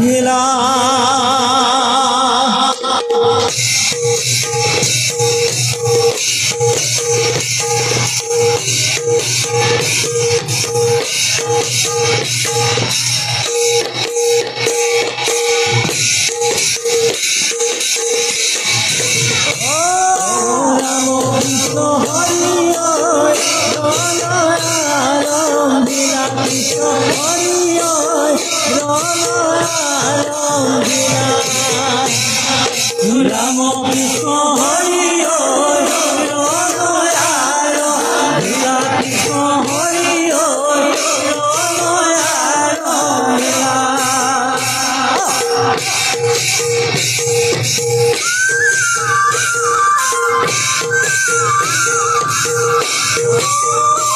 Nila Ram Krishna Hari Ram Thank you.